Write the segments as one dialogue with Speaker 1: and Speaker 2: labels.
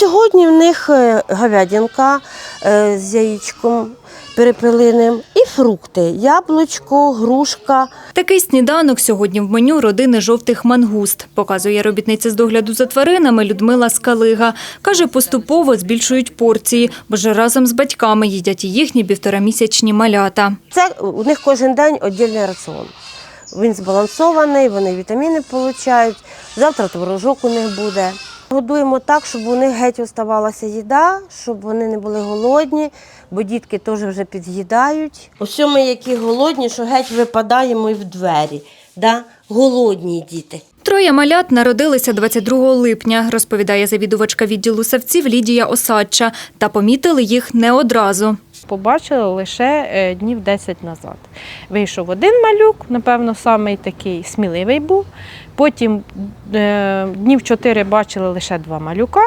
Speaker 1: сьогодні в них е, говядинка е, з яєчком перепелиним і фрукти: яблучко, грушка.
Speaker 2: Такий сніданок сьогодні в меню родини жовтих мангуст, показує робітниця з догляду за тваринами Людмила Скалига. Каже, поступово збільшують порції, бо ж разом з батьками їдять і їхні півторамісячні малята.
Speaker 1: Це у них кожен день віддільний раціон. Він збалансований, вони вітаміни отримують. Завтра творожок у них буде. Годуємо так, щоб у них геть оставалася їда, щоб вони не були голодні, бо дітки теж вже під'їдають. Ось ми які голодні, що геть випадаємо і в двері. Да? Голодні діти.
Speaker 2: Троє малят народилися 22 липня, розповідає завідувачка відділу савців Лідія Осадча. Та помітили їх не одразу.
Speaker 3: Побачили лише е, днів 10 назад. Вийшов один малюк, напевно, самий такий сміливий був. Потім е, днів 4 бачили лише два малюка.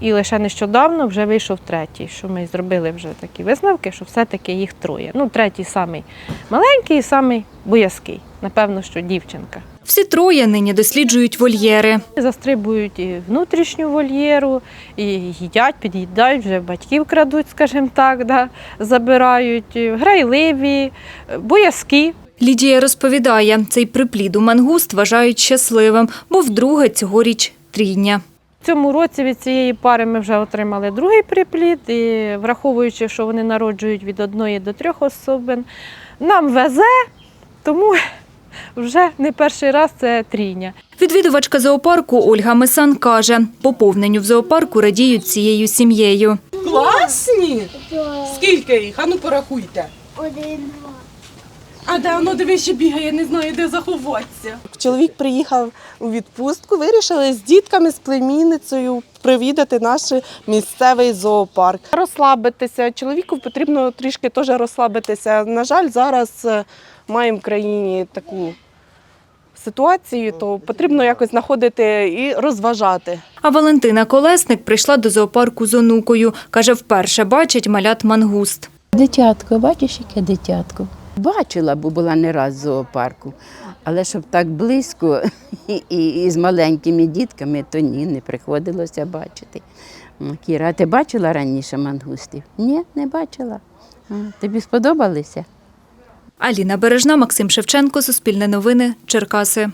Speaker 3: І лише нещодавно вже вийшов третій, що ми зробили вже такі висновки, що все-таки їх троє. Ну, третій самий маленький і самий боязкий. Напевно, що дівчинка.
Speaker 2: Всі троє нині досліджують вольєри.
Speaker 3: Застрибують і внутрішню вольєру, і їдять, під'їдають, вже батьків крадуть, скажімо так, да, забирають, грайливі, боязкі.
Speaker 2: Лідія розповідає, цей приплід у мангуст вважають щасливим, бо вдруге цьогоріч трійня.
Speaker 3: В цьому році від цієї пари ми вже отримали другий приплід, і враховуючи, що вони народжують від одної до трьох особин, нам везе, тому вже не перший раз це трійня.
Speaker 2: Відвідувачка зоопарку Ольга Месан каже, поповненню в зоопарку радіють цією сім'єю.
Speaker 4: Класні? Скільки їх? Ану порахуйте.
Speaker 5: Один, два.
Speaker 4: А де воно диви ще бігає, не знаю, де заховатися.
Speaker 6: Чоловік приїхав у відпустку, вирішили з дітками, з племінницею привідати наш місцевий зоопарк. Розслабитися. Чоловіку потрібно трішки теж розслабитися. На жаль, зараз е, маємо в країні таку ситуацію, то потрібно якось знаходити і розважати.
Speaker 2: А Валентина Колесник прийшла до зоопарку з онукою. Каже, вперше бачить малят мангуст.
Speaker 7: Дитятко, бачиш, яке дитятко? Бачила, бо була не раз в зоопарку. Але щоб так близько і, і, з маленькими дітками, то ні, не приходилося бачити. Кіра, а ти бачила раніше мангустів? Ні, не бачила. Тобі сподобалися?
Speaker 2: Аліна Бережна, Максим Шевченко, Суспільне новини, Черкаси.